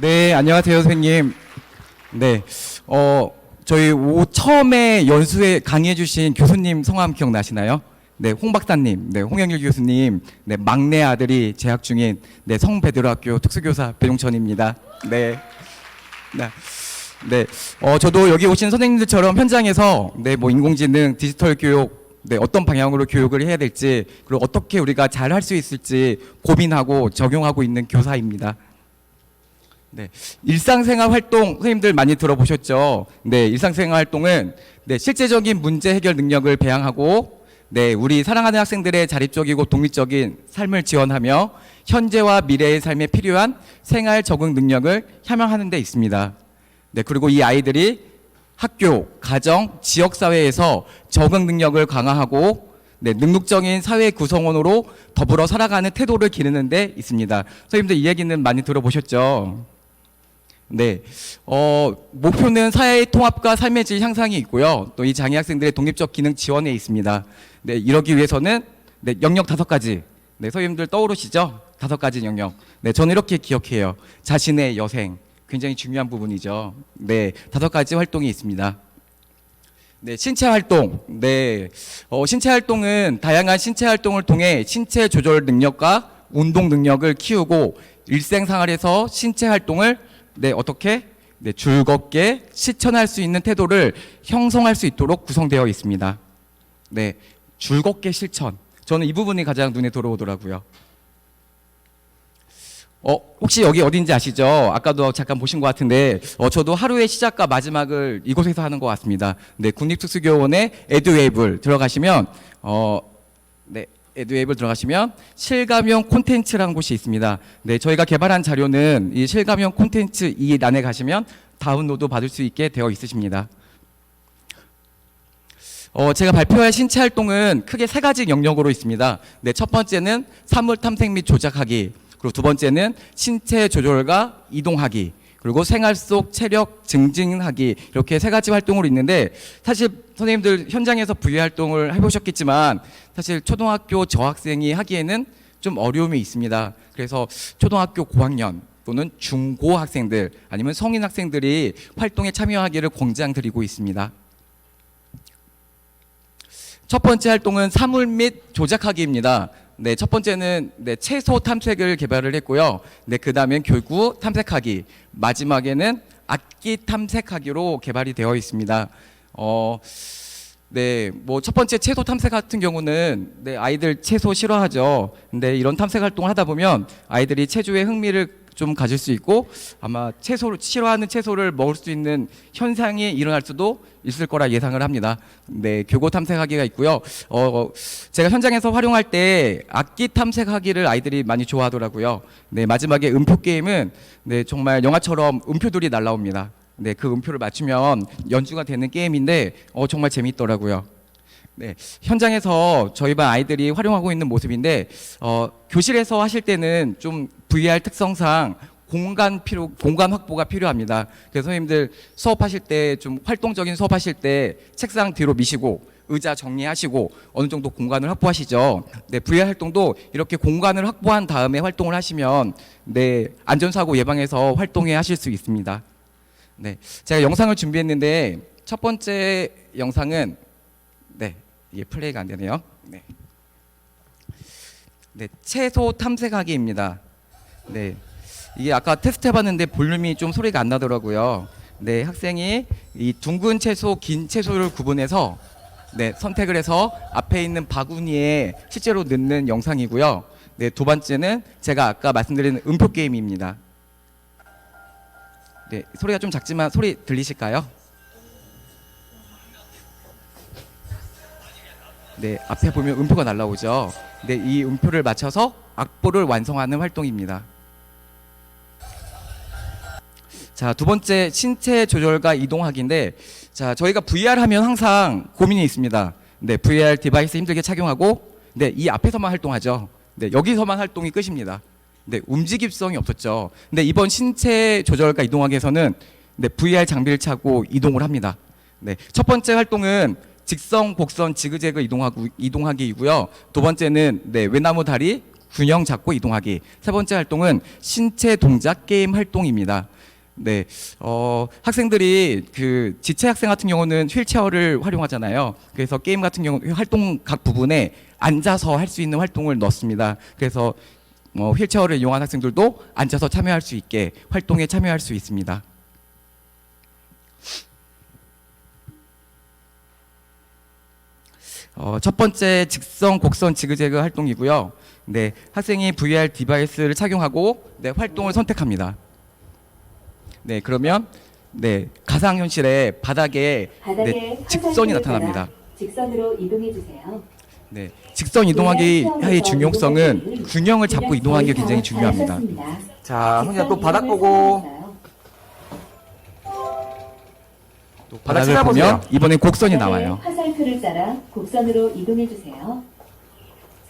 네, 안녕하세요, 선생님. 네, 어, 저희 오, 처음에 연수에 강의해주신 교수님 성함 기억나시나요? 네, 홍 박사님, 네, 홍영일 교수님, 네, 막내 아들이 재학 중인 네, 성베드로학교 특수교사 배용천입니다. 네, 네, 네, 어, 저도 여기 오신 선생님들처럼 현장에서 네, 뭐 인공지능, 디지털 교육, 네, 어떤 방향으로 교육을 해야 될지 그리고 어떻게 우리가 잘 할 수 있을지 고민하고 적용하고 있는 교사입니다. 네, 일상생활 활동 선생님들 많이 들어보셨죠? 네, 일상생활 활동은 네, 실제적인 문제 해결 능력을 배양하고 네, 우리 사랑하는 학생들의 자립적이고 독립적인 삶을 지원하며 현재와 미래의 삶에 필요한 생활 적응 능력을 향양하는 데 있습니다. 네, 그리고 이 아이들이 학교, 가정, 지역 사회에서 적응 능력을 강화하고 네, 능력적인 사회 구성원으로 더불어 살아가는 태도를 기르는 데 있습니다. 선생님들 이 얘기는 많이 들어보셨죠? 네, 어, 목표는 사회의 통합과 삶의 질 향상이 있고요. 또 이 장애 학생들의 독립적 기능 지원에 있습니다. 네, 이러기 위해서는 네, 영역 다섯 가지. 네, 선생님들 떠오르시죠? 다섯 가지 영역. 네, 저는 이렇게 기억해요. 자신의 여생. 굉장히 중요한 부분이죠. 네, 다섯 가지 활동이 있습니다. 네, 신체 활동. 네, 어, 신체 활동은 다양한 신체 활동을 통해 신체 조절 능력과 운동 능력을 키우고 일생 생활에서 신체 활동을 네, 어떻게 네, 즐겁게 실천할 수 있는 태도를 형성할 수 있도록 구성되어 있습니다. 네, 즐겁게 실천. 저는 이 부분이 가장 눈에 들어오더라고요. 어, 혹시 여기 어딘지 아시죠? 아까도 잠깐 보신 것 같은데, 어, 저도 하루의 시작과 마지막을 이곳에서 하는 것 같습니다. 네, 국립특수교원의 에듀웨이블 들어가시면, 어, 네, 에듀웨이블 들어가시면 실감형 콘텐츠라는 곳이 있습니다. 네, 저희가 개발한 자료는 이 실감형 콘텐츠 이 란에 가시면 다운로드 받을 수 있게 되어 있으십니다. 어, 제가 발표할 신체 활동은 크게 세 가지 영역으로 있습니다. 네, 첫 번째는 사물 탐색 및 조작하기. 그리고 두 번째는 신체 조절과 이동하기. 그리고 생활 속 체력 증진하기. 이렇게 세 가지 활동으로 있는데 사실 선생님들 현장에서 분리 활동을 해보셨겠지만 사실 초등학교 저학생이 하기에는 좀 어려움이 있습니다. 그래서 초등학교 고학년 또는 중고 학생들 아니면 성인 학생들이 활동에 참여하기를 권장드리고 있습니다. 첫 번째 활동은 사물 및 조작하기입니다. 네, 첫 번째는 네, 채소 탐색을 개발을 했고요. 네, 그 다음엔 교구 탐색하기, 마지막에는 악기 탐색하기로 개발이 되어 있습니다. 어, 네, 뭐 첫 번째 채소 탐색 같은 경우는 네, 아이들 채소 싫어하죠. 근데 이런 탐색 활동을 하다 보면 아이들이 체조에 흥미를 좀 가질 수 있고 아마 채소를 싫어하는 채소를 먹을 수 있는 현상이 일어날 수도 있을 거라 예상을 합니다. 네, 교고 탐색하기가 있고요. 어, 제가 현장에서 활용할 때 악기 탐색하기를 아이들이 많이 좋아하더라고요. 네, 마지막에 음표 게임은 네, 정말 영화처럼 음표들이 날라옵니다. 네, 그 음표를 맞추면 연주가 되는 게임인데 어, 정말 재밌더라고요. 네, 현장에서 저희 반 아이들이 활용하고 있는 모습인데 어, 교실에서 하실 때는 좀 VR 특성상 공간 필요 공간 확보가 필요합니다. 그래서 선생님들 수업하실 때 좀 활동적인 수업하실 때 책상 뒤로 미시고 의자 정리하시고 어느 정도 공간을 확보하시죠. 네, VR 활동도 이렇게 공간을 확보한 다음에 활동을 하시면 네, 안전사고 예방해서 활동해 하실 수 있습니다. 네, 제가 영상을 준비했는데 첫 번째 영상은 네, 이게 플레이가 안 되네요. 네, 네, 채소 탐색하기입니다. 네, 이게 아까 테스트 해봤는데 볼륨이 좀 소리가 안 나더라고요. 네, 학생이 이 둥근 채소, 긴 채소를 구분해서 네, 선택을 해서 앞에 있는 바구니에 실제로 넣는 영상이고요. 네, 두 번째는 제가 아까 말씀드린 음표 게임입니다. 네, 소리가 좀 작지만 소리 들리실까요? 네, 앞에 보면 음표가 날라오죠. 네, 이 음표를 맞춰서 악보를 완성하는 활동입니다. 자, 두 번째 신체 조절과 이동하기인데 자, 저희가 VR 하면 항상 고민이 있습니다. 네, VR 디바이스 힘들게 착용하고 네, 이 앞에서만 활동하죠. 네, 여기서만 활동이 끝입니다. 네, 움직임성이 없었죠. 근데 이번 신체 조절과 이동하기에서는 네, VR 장비를 차고 이동을 합니다. 네, 첫 번째 활동은 직선, 곡선, 지그재그 이동하고 이동하기이고요. 두 번째는 네, 외나무 다리 균형 잡고 이동하기. 세 번째 활동은 신체 동작 게임 활동입니다. 네, 어, 학생들이 그 지체 학생 같은 경우는 휠체어를 활용하잖아요. 그래서 게임 같은 경우 활동 각 부분에 앉아서 할 수 있는 활동을 넣습니다. 그래서 뭐 휠체어를 이용한 학생들도 앉아서 참여할 수 있게 활동에 참여할 수 있습니다. 어, 첫 번째 직선, 곡선, 지그재그 활동이고요. 네, 학생이 VR 디바이스를 착용하고 네, 활동을 선택합니다. 네, 그러면 네, 가상 현실에 바닥에 바닥에 네, 직선이 나타납니다. 직선으로 이동해 주세요. 네, 직선 이동하기 의 중요성은 균형을 잡고 이동하는 게 굉장히 중요합니다. 자, 혼자 또 바닥 보고 또 바닥을 찾아보세요. 보면 이번엔 곡선이 나와요. 화살표를 따라 곡선으로 이동해 주세요.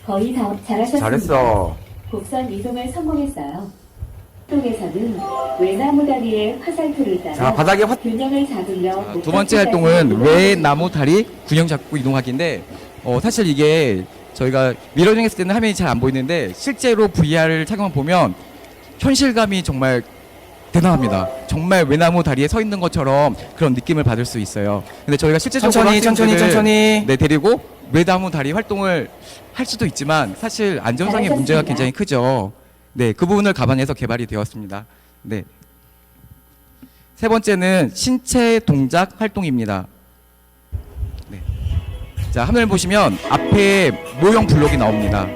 거의 다 잘하셨습니다. 잘했어. 곡선 이동을 성공했어요. 쪽에서는 외나무 다리에 화살표를 따라 자, 바닥에 화, 균형을 잡으려 자, 두 번째 활동은 외 나무 다리 균형 잡고 이동하기인데 어, 사실 이게 저희가 미러링 했을 때는 화면이 잘 안 보이는데 실제로 VR을 착용해 보면 현실감이 정말 대단합니다. 정말 외나무 다리에 서 있는 것처럼 그런 느낌을 받을 수 있어요. 근데 저희가 실제적으로 천천히, 천천히, 학생들을 천천히. 네, 데리고 외나무 다리 활동을 할 수도 있지만 사실 안전상의 잘하셨습니다. 문제가 굉장히 크죠. 네, 그 부분을 감안해서 개발이 되었습니다. 네. 세 번째는 신체 동작 활동입니다. 네. 자, 화면을 보시면 앞에 모형 블록이 나옵니다.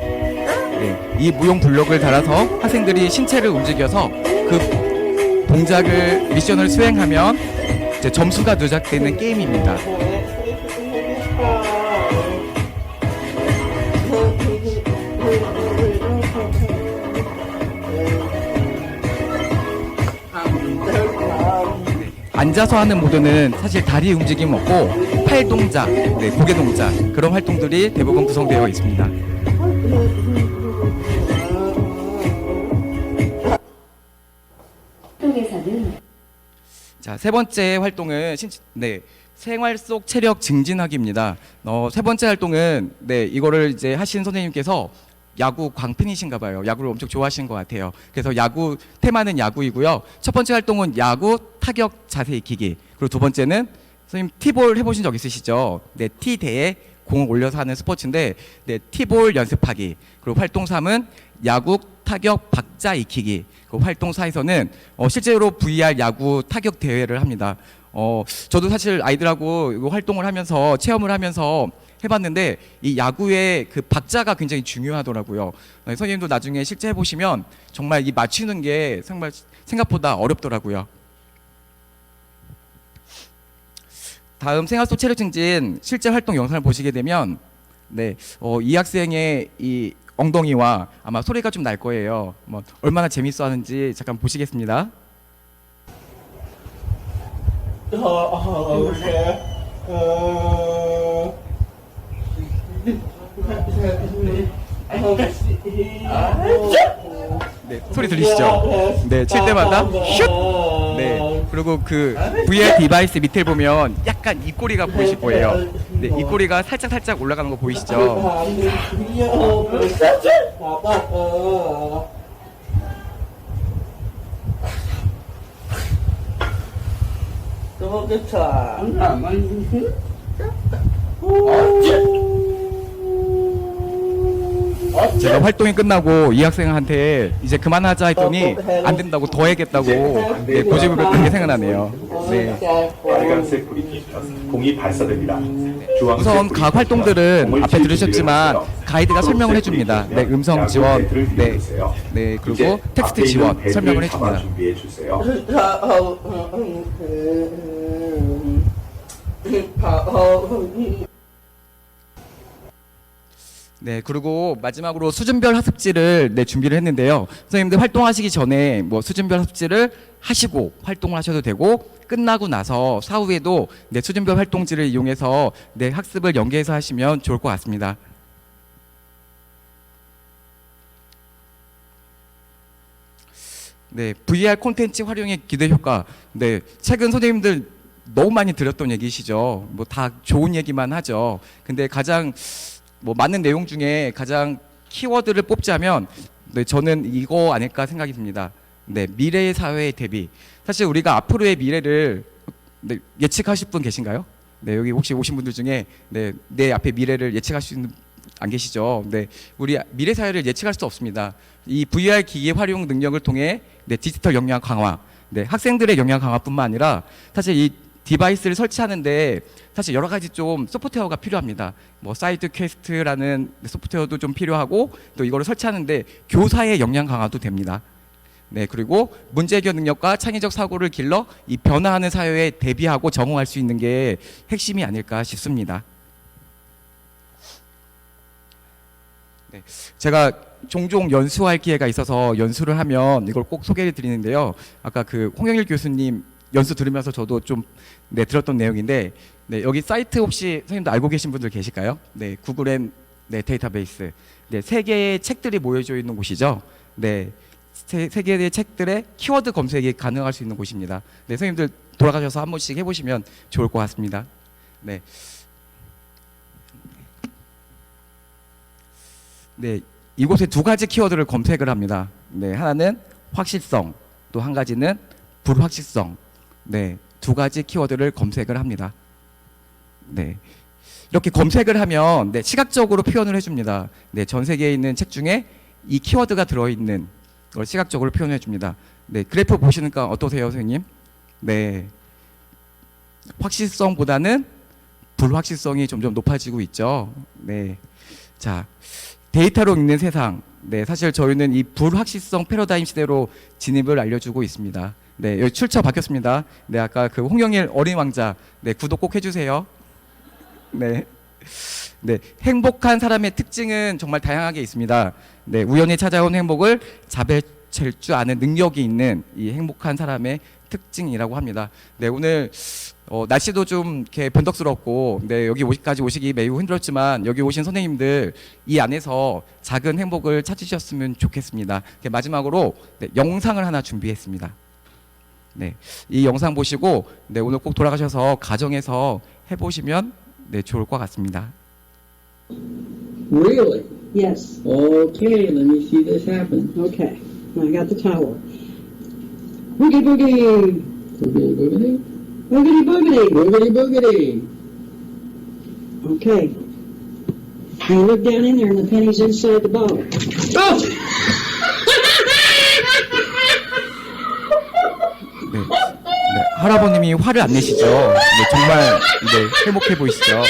네, 이 모형 블록을 달아서 학생들이 신체를 움직여서 그 동작을 미션을 수행하면 점수가 누적되는 게임입니다. 앉아서 하는 모드는 사실 다리 움직임 없고 팔 동작, 네, 고개 동작 그런 활동들이 대부분 구성되어 있습니다. 자, 세 번째 활동은 신, 네, 생활 속 체력 증진하기입니다. 어, 세 번째 활동은 네, 이거를 이제 하신 선생님께서 야구 광팬이신가 봐요. 야구를 엄청 좋아하시는 것 같아요. 그래서 야구 테마는 야구이고요. 첫 번째 활동은 야구 타격 자세 익히기. 그리고 두 번째는 선생님 티볼 해보신 적 있으시죠? 네, 티 대에 공을 올려서 하는 스포츠인데 네, 티볼 연습하기. 그리고 활동 3은 야구 타격 박자 익히기. 그 활동 4에서는 어, 실제로 VR 야구 타격 대회를 합니다. 어, 저도 사실 아이들하고 활동을 하면서 체험을 하면서 해봤는데 이 야구의 그 박자가 굉장히 중요하더라고요. 네, 선생님도 나중에 실제 해보시면 정말 이 맞추는 게 정말 생각보다 어렵더라고요. 다음 생활 속 체력 증진 실제 활동 영상을 보시게 되면 네, 어, 이 학생의 이 엉덩이와 아마 소리가 좀 날 거예요. 뭐 얼마나 재밌어 하는지 잠깐 보시겠습니다. 어, 어, 오케이. 어, 네, 소리 들리시죠? 네, 칠 때마다 슛! 네, 그리고 그 VR 디바이스 밑에 보면 약간 입꼬리가 보이실 거예요. 네, 입꼬리가 살짝 살짝 올라가는 거 보이시죠? 너무 좋다. 제가 활동이 끝나고 이 학생한테 이제 그만하자 했더니 안 된다고 더 해야겠다고 네, 고집을 부렸던 게 생각나네요. 네. 빨간색 불이 공이 발사됩니다. 주황색 우선 불이 각 활동들은 앞에 칠 들으셨지만 가이드가 설명을 해줍니다. 네, 음성 지원, 네. 네, 그리고 텍스트 지원 설명을 해줍니다. 준비해 주세요. 네, 그리고 마지막으로 수준별 학습지를 네, 준비를 했는데요. 선생님들 활동하시기 전에 뭐 수준별 학습지를 하시고 활동을 하셔도 되고 끝나고 나서 사후에도 네, 수준별 활동지를 이용해서 네, 학습을 연계해서 하시면 좋을 것 같습니다. 네, VR 콘텐츠 활용의 기대 효과. 네, 최근 선생님들 너무 많이 들었던 얘기시죠. 뭐 다 좋은 얘기만 하죠. 근데 가장 뭐 많은 내용 중에 가장 키워드를 뽑자면 네, 저는 이거 아닐까 생각이 듭니다. 네, 미래의 사회 대비. 사실 우리가 앞으로의 미래를 네, 예측하실 분 계신가요? 네, 여기 혹시 오신 분들 중에 네, 내 앞에 미래를 예측할 수 있는 분안 계시죠? 네, 우리 미래 사회를 예측할 수 없습니다. 이 VR 기기 활용 능력을 통해 네, 디지털 역량 강화, 네, 학생들의 역량 강화뿐만 아니라 사실 이 디바이스를 설치하는데 사실 여러 가지 좀 소프트웨어가 필요합니다. 뭐 사이드 퀘스트라는 소프트웨어도 좀 필요하고 또 이거를 설치하는데 교사의 역량 강화도 됩니다. 네, 그리고 문제 해결 능력과 창의적 사고를 길러 이 변화하는 사회에 대비하고 적응할 수 있는 게 핵심이 아닐까 싶습니다. 네, 제가 종종 연수할 기회가 있어서 연수를 하면 이걸 꼭 소개를 드리는데요. 아까 그 홍영일 교수님 연수 들으면서 저도 좀 네, 들었던 내용인데 네, 여기 사이트 혹시 선생님도 알고 계신 분들 계실까요? 네, 구글엔 네, 데이터베이스. 네, 세 개의 책들이 모여져 있는 곳이죠. 네. 세, 세 개의 책들의 키워드 검색이 가능할 수 있는 곳입니다. 네, 선생님들 돌아가셔서 한 번씩 해보시면 좋을 것 같습니다. 네. 네, 이곳에 두 가지 키워드를 검색을 합니다. 네, 하나는 확실성, 또 한 가지는 불확실성. 네, 두 가지 키워드를 검색을 합니다. 네. 이렇게 검색을 하면 네, 시각적으로 표현을 해줍니다. 네, 전 세계에 있는 책 중에 이 키워드가 들어있는 걸 시각적으로 표현해 줍니다. 네, 그래프 보시니까 어떠세요, 선생님? 네, 확실성보다는 불확실성이 점점 높아지고 있죠. 네, 자 데이터로 읽는 세상. 네, 사실 저희는 이 불확실성 패러다임 시대로 진입을 알려주고 있습니다. 네, 여기 출처 바뀌었습니다. 네, 아까 그 홍영일 어린 왕자. 네, 구독 꼭 해주세요. 네. 네, 행복한 사람의 특징은 정말 다양하게 있습니다. 네, 우연히 찾아온 행복을 잡아챌 줄 아는 능력이 있는 이 행복한 사람의 특징이라고 합니다. 네, 오늘 어, 날씨도 좀 이렇게 변덕스럽고, 네, 여기 오기까지 오시기 매우 힘들었지만 여기 오신 선생님들 이 안에서 작은 행복을 찾으셨으면 좋겠습니다. 이렇게 마지막으로 네, 영상을 하나 준비했습니다. 네, 이 영상 보시고 네, 오늘 꼭 돌아가셔서 가정에서 해 보시면 네, 좋을 것 같습니다. Really? Yes. Okay, let me see this happen. Okay. I got the tower. Boogie boogie. Boogity boogity. Boogity boogity. Boogity boogity. Okay. Now look down in there and the penny's inside the bottle. 네, 네, 할아버님이 화를 안 내시죠? 네, 정말 네, 행복해 보이시죠?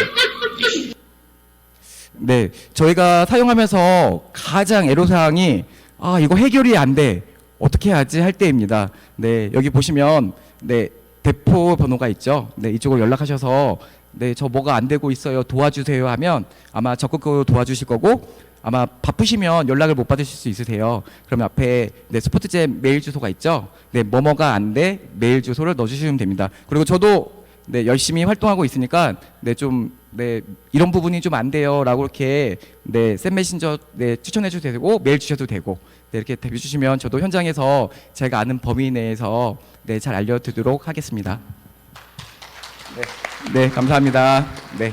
네, 저희가 사용하면서 가장 애로사항이 아 이거 해결이 안 돼. 어떻게 하지 할 때입니다. 네, 여기 보시면 네 대포 번호가 있죠. 네, 이쪽으로 연락하셔서 네, 저 뭐가 안 되고 있어요. 도와주세요 하면 아마 적극적으로 도와주실 거고 아마 바쁘시면 연락을 못 받으실 수 있으세요. 그러면 앞에 네, 스포츠잼 메일 주소가 있죠. 네, 뭐뭐가 안 돼 메일 주소를 넣어주시면 됩니다. 그리고 저도 네, 열심히 활동하고 있으니까 네, 좀 네, 이런 부분이 좀 안 돼요라고 이렇게 네, 샘 메신저 네, 추천해 주셔도 되고 메일 주셔도 되고 네, 이렇게 대비 주시면 저도 현장에서 제가 아는 범위 내에서 네, 잘 알려드리도록 하겠습니다. 네, 네 감사합니다. 네.